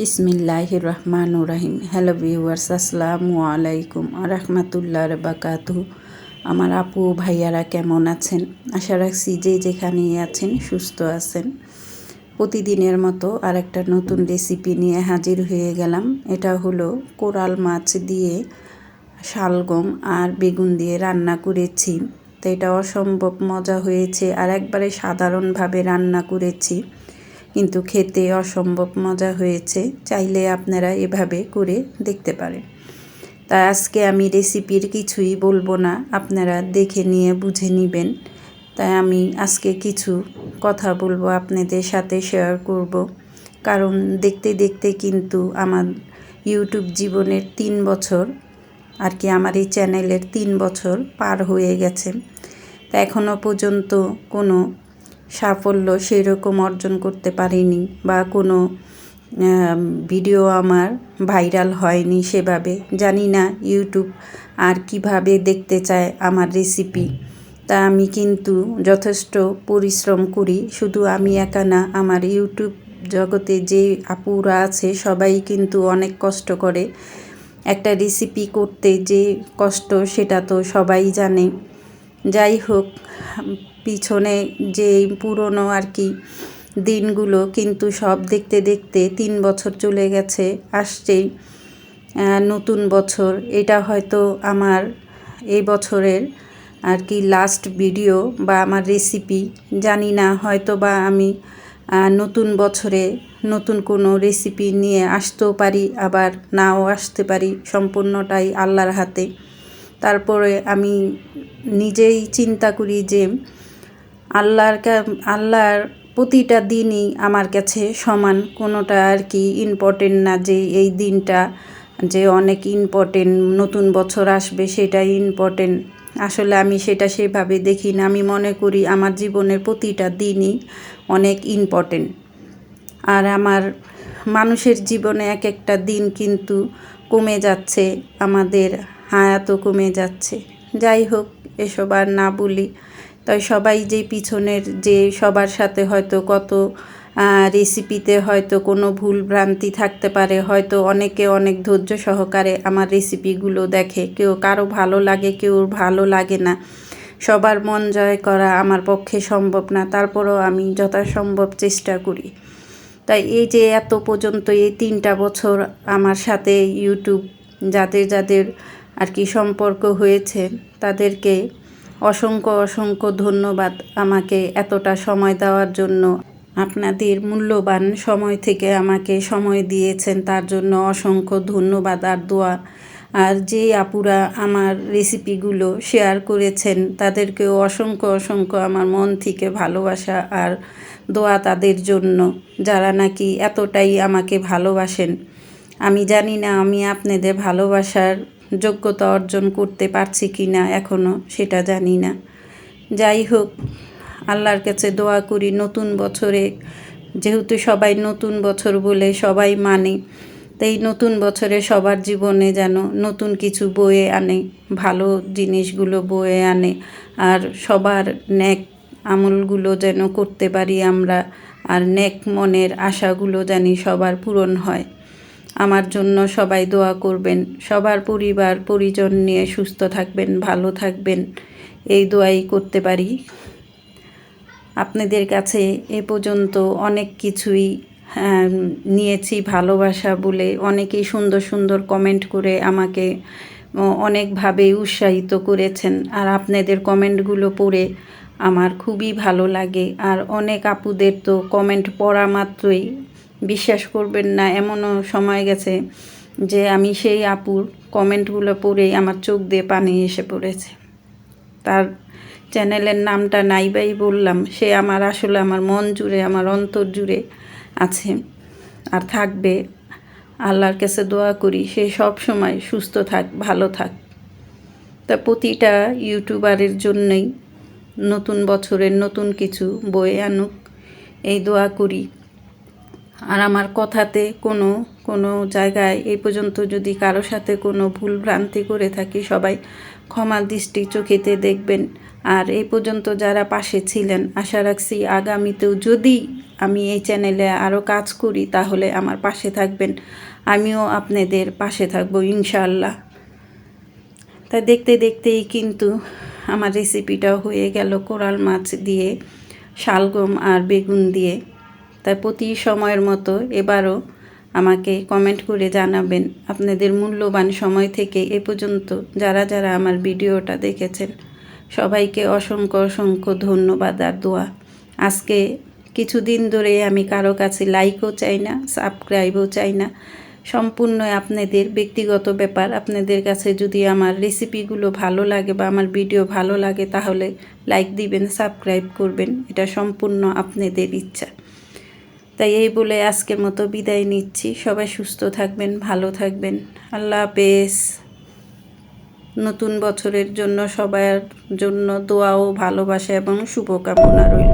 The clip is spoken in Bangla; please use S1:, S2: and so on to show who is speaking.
S1: বিসমিল্লাহ রহমান রাহিম। হ্যালো ভিউয়ার্স, আসসালামু আলাইকুম রহমতুল্লাহ বাকাতু আমার আপু ভাইয়ারা কেমন আছেন? আশা রাখছি যে যেখানেই আছেন সুস্থ আছেন। প্রতিদিনের মতো আর একটা নতুন রেসিপি নিয়ে হাজির হয়ে গেলাম। এটা হলো কোরাল মাছ দিয়ে শালগম আর বেগুন দিয়ে রান্না করেছি। তো এটা অসম্ভব মজা হয়েছে আর একবারে সাধারণভাবে রান্না করেছি। কিন্তু খেতে অসম্ভব মজা হয়েছে, চাইলে আপনারা এভাবে করে দেখতে পারেন। তা আজকে আমি রেসিপির কিছুই বলব না, আপনারা দেখে নিয়ে বুঝে নেবেন। তাই আমি আজকে কিছু কথা বলব আপনাদের সাথে শেয়ার করব। কারণ দেখতে দেখতে কিন্তু আমার ইউটিউব জীবনের তিন বছর, আর কি আমার এই চ্যানেলের তিন বছর পার হয়ে গেছে। তা এখনও পর্যন্ত কোনো সাফল্য সেরকম অর্জন করতে পারিনি বা কোনো ভিডিও আমার ভাইরাল হয়নি সেভাবে। জানি না ইউটিউব আর কীভাবে দেখতে চায় আমার রেসিপি। তা আমি কিন্তু যথেষ্ট পরিশ্রম করি। শুধু আমি একা না, আমার ইউটিউব জগতে যে আপুরা আছে সবাই কিন্তু অনেক কষ্ট করে। একটা রেসিপি করতে যে কষ্ট সেটা তো সবাই জানে। যাই হোক, পিছনে যে পুরনো আর কি দিনগুলো কিন্তু সব দেখতে দেখতে তিন বছর চলে গেছে, আসছেই। নতুন বছর। এটা হয়তো আমার এই বছরের আর কি লাস্ট ভিডিও বা আমার রেসিপি জানি না, হয়তো বা আমি নতুন বছরে নতুন কোনো রেসিপি নিয়ে আসতেও পারি, আবার নাও আসতে পারি সম্পূর্ণটাই আল্লাহর হাতে। তারপরে আমি নিজেই চিন্তা করি যে আল্লাহর আল্লাহর প্রতিটা দিনই আমার কাছে সমান, কোনোটা আর কি ইম্পর্টেন্ট না যে এই দিনটা যে অনেক ইম্পর্টেন্ট নতুন বছর আসবে সেটাই ইম্পর্টেন্ট আসলে আমি সেটা সেভাবে দেখি না। আমি মনে করি আমার জীবনের প্রতিটা দিনই অনেক ইম্পর্টেন্ট আর আমার মানুষের জীবনে এক একটা দিন কিন্তু কমে যাচ্ছে আমাদের হায়াতও কমে যাচ্ছে। যাই হোক, এসব আর না বলি। তাই সবাই যে পিছনের যে সবার সাথে হয়তো কত রেসিপিতে হয়তো কোনো ভুল ভ্রান্তি থাকতে পারে, হয়তো অনেকে অনেক ধৈর্য সহকারে আমার রেসিপিগুলো দেখে। কেউ কারও ভালো লাগে, কেউ ভালো লাগে না। সবার মন জয় করা আমার পক্ষে সম্ভব না, তারপরেও আমি যথাসম্ভব চেষ্টা করি। তাই এই যে এত পর্যন্ত এই তিনটা বছর আমার সাথে ইউটিউব যাদের যাদের আর কি সম্পর্ক হয়েছে, তাদেরকে অসংখ্য অসংখ্য ধন্যবাদ আমাকে এতটা সময় দেওয়ার জন্য। আপনাদের মূল্যবান সময় থেকে আমাকে সময় দিয়েছেন, তার জন্য অসংখ্য ধন্যবাদ আর দোয়া। আর যে আপুরা আমার রেসিপিগুলো শেয়ার করেছেন, তাদেরকেও অসংখ্য অসংখ্য আমার মন থেকে ভালোবাসা আর দোয়া তাদের জন্য, যারা নাকি এতটাই আমাকে ভালোবাসেন। আমি জানি না আমি আপনাদের ভালোবাসার যোগ্যতা অর্জন করতে পারছি কি না এখনও সেটা জানি না। যাই হোক, আল্লাহর কাছে দোয়া করি নতুন বছরে, যেহেতু সবাই নতুন বছর বলে সবাই মানে তাই নতুন বছরে সবার জীবনে যেন নতুন কিছু বয়ে আনে, ভালো জিনিসগুলো বয়ে আনে, আর সবার ন্যাক আমলগুলো যেন করতে পারি আমরা, আর ন্যাক মনের আশাগুলো জানি সবার পূরণ হয়। আমার জন্য সবাই দোয়া করবেন সবার পরিবার পরিজন নিয়ে সুস্থ থাকবেন ভালো থাকবেন। এই দোয়াই করতে পারি। আপনাদের কাছে এ পর্যন্ত অনেক কিছুই হ্যাঁ, নিয়েছি ভালোবাসা বলে। অনেকেই সুন্দর সুন্দর কমেন্ট করে আমাকে অনেকভাবে উৎসাহিত করেছেন। আর আপনাদের কমেন্টগুলো পড়ে আমার খুবই ভালো লাগে। আর অনেক আপুদের তো কমেন্ট পড়া মাত্রই বিশ্বাস করবেন না, এমনও সময় গেছে যে আমি সেই আপুর কমেন্টগুলো পড়েই আমার চোখ দিয়ে পানি এসে পড়েছে। তার চ্যানেলের নামটা নাইবাই বললাম, সে আমার আসলে আমার মন জুড়ে, আমার অন্তর জুড়ে আছে আর থাকবে। আল্লাহর কাছে দোয়া করি, সে সব সময় সুস্থ থাক, ভালো থাক। তা প্রতিটা ইউটিউবারের জন্যই নতুন বছরের নতুন কিছু বয়ে আনুক, এই দোয়া করি। আর আমার কথাতে কোনো কোনো জায়গায় এই পর্যন্ত যদি কারও সাথে কোনো ভুল ভ্রান্তি করে থাকি, সবাই ক্ষমা দৃষ্টি চোখেতে দেখবেন। আর এই পর্যন্ত যারা পাশে ছিলেন, আশা রাখছি আগামীতেও যদি আমি এই চ্যানেলে আরও কাজ করি, তাহলে আমার পাশে থাকবেন। আমিও আপনাদের পাশে থাকব ইনশাল্লাহ তা দেখতে দেখতেই কিন্তু আমার রেসিপিটাও হয়ে গেল কোরাল মাছ দিয়ে, শালগম আর বেগুন দিয়ে। তাই প্রতি সময়ের মতো এবারও আমাকে কমেন্ট করে জানাবেন আপনাদের মূল্যবান সময় থেকে এ পর্যন্ত যারা যারা আমার ভিডিওটা দেখেছেন, সবাইকে অসংখ্য অসংখ্য ধন্যবাদ আর দোয়া। আজকে কিছুদিন ধরে আমি কারও কাছে লাইকও চাই না সাবস্ক্রাইবও চাই না। সম্পূর্ণ আপনাদের ব্যক্তিগত ব্যাপার, আপনাদের কাছে যদি আমার রেসিপিগুলো ভালো লাগে বা আমার ভিডিও ভালো লাগে তাহলে লাইক দিবেন সাবস্ক্রাইব করবেন। এটা সম্পূর্ণ আপনাদের ইচ্ছা। তাই এই বলে আজকের মতো বিদায় নিচ্ছি। সবাই সুস্থ থাকবেন, ভালো থাকবেন। আল্লাহ হাফেজ। নতুন বছরের জন্য সবার জন্য দোয়াও ভালোবাসা এবং শুভকামনা রইল।